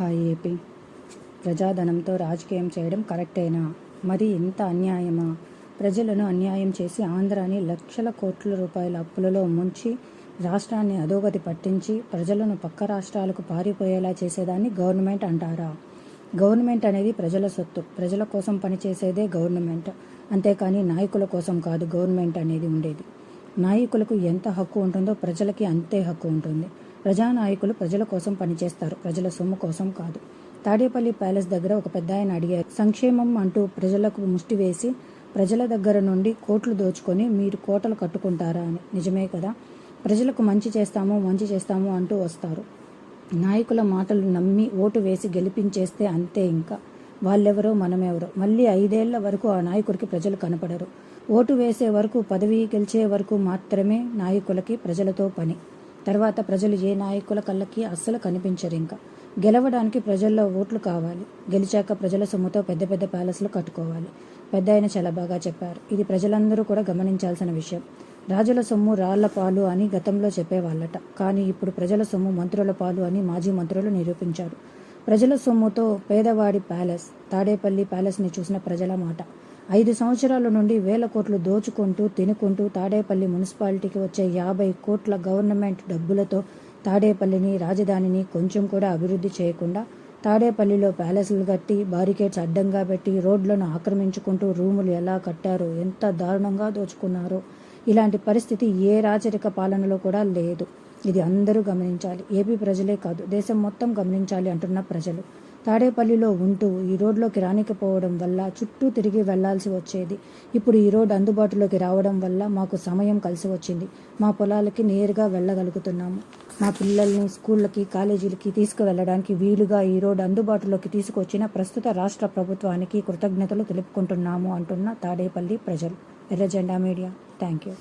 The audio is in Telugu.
హాయ్ ఏపీ ప్రజాధనంతో రాజకీయం చేయడం కరెక్టేనా? మరి ఇంత అన్యాయమా? ప్రజలను అన్యాయం చేసి ఆంధ్రాని లక్షల కోట్ల రూపాయల అప్పులలో ముంచి రాష్ట్రాన్ని అధోగతి పట్టించి ప్రజలను పక్క రాష్ట్రాలకు పారిపోయేలా చేసేదాన్ని గవర్నమెంట్ అంటారా? గవర్నమెంట్ అనేది ప్రజల సొత్తు. ప్రజల కోసం పనిచేసేదే గవర్నమెంట్. అంతేకాని నాయకుల కోసం కాదు గవర్నమెంట్ అనేది ఉండేది. నాయకులకు ఎంత హక్కు ఉంటుందో ప్రజలకి అంతే హక్కు ఉంటుంది. ప్రజానాయకులు ప్రజల కోసం పనిచేస్తారు. ప్రజల సొమ్ము కోసం కాదు. తాడేపల్లి ప్యాలెస్ దగ్గర ఒక పెద్ద ఆయన అడిగారు. సంక్షేమం అంటూ ప్రజలకు ముష్టి వేసి ప్రజల దగ్గర నుండి కోట్లు దోచుకొని మీరు కోటలు కట్టుకుంటారా అని. నిజమే కదా? ప్రజలకు మంచి చేస్తాము మంచి చేస్తాము అంటూ వస్తారు. నాయకుల మాటలు నమ్మి ఓటు వేసి గెలిపించేస్తే అంతే ఇంకా. వాళ్ళెవరో మనమెవరో. మళ్ళీ ఐదేళ్ళ వరకు ఆ నాయకుడికి ప్రజలు కనపడరు. ఓటు వేసే వరకు పదవి గెలిచే వరకు మాత్రమే నాయకులకి ప్రజలతో పని. తర్వాత ప్రజలు ఏ నాయకుల కళ్ళకి అస్సలు కనిపించరు ఇంకా. గెలవడానికి ప్రజల్లో ఓట్లు కావాలి. గెలిచాక ప్రజల సొమ్ముతో పెద్ద పెద్ద ప్యాలెస్లు కట్టుకోవాలి. పెద్ద ఆయన చాలా బాగా చెప్పారు. ఇది ప్రజలందరూ కూడా గమనించాల్సిన విషయం. రాజుల సొమ్ము రాళ్ళ పాలు అని గతంలో చెప్పేవాళ్ళట. కానీ ఇప్పుడు ప్రజల సొమ్ము మంత్రుల పాలు అని మాజీ మంత్రులు నిరూపించారు. ప్రజల సొమ్ముతో పేదవాడి ప్యాలెస్ తాడేపల్లి ప్యాలెస్ని చూసిన ప్రజల మాట. ఐదు సంవత్సరాల నుండి వేల కోట్లు దోచుకుంటూ తినుకుంటూ తాడేపల్లి మున్సిపాలిటీకి వచ్చే యాభై కోట్ల గవర్నమెంట్ డబ్బులతో తాడేపల్లిని రాజధానిని కొంచెం కూడా అభివృద్ధి చేయకుండా తాడేపల్లిలో ప్యాలెస్లు కట్టి బారికేడ్స్ అడ్డంగా పెట్టి రోడ్లను ఆక్రమించుకుంటూ రూములు ఎలా కట్టారో ఎంత దారుణంగా దోచుకున్నారో. ఇలాంటి పరిస్థితి ఏ రాచరిక పాలనలో కూడా లేదు. ఇది అందరూ గమనించాలి. ఏపీ ప్రజలే కాదు దేశం మొత్తం గమనించాలి అంటున్న ప్రజలు. తాడేపల్లిలో ఉంటూ ఈ రోడ్లోకి రానికపోవడం వల్ల చుట్టూ తిరిగి వెళ్ళాల్సి వచ్చేది. ఇప్పుడు ఈ రోడ్ అందుబాటులోకి రావడం వల్ల మాకు సమయం కలిసి వచ్చింది. మా పొలాలకి నేరుగా వెళ్ళగలుగుతున్నాము. మా పిల్లల్ని స్కూళ్ళకి కాలేజీలకి తీసుకువెళ్ళడానికి వీలుగా ఈ రోడ్ అందుబాటులోకి తీసుకొచ్చిన ప్రస్తుత రాష్ట్ర ప్రభుత్వానికి కృతజ్ఞతలు తెలుపుకుంటున్నాము అంటున్న తాడేపల్లి ప్రజలు. ఎర్రజెండా మీడియా. Thank you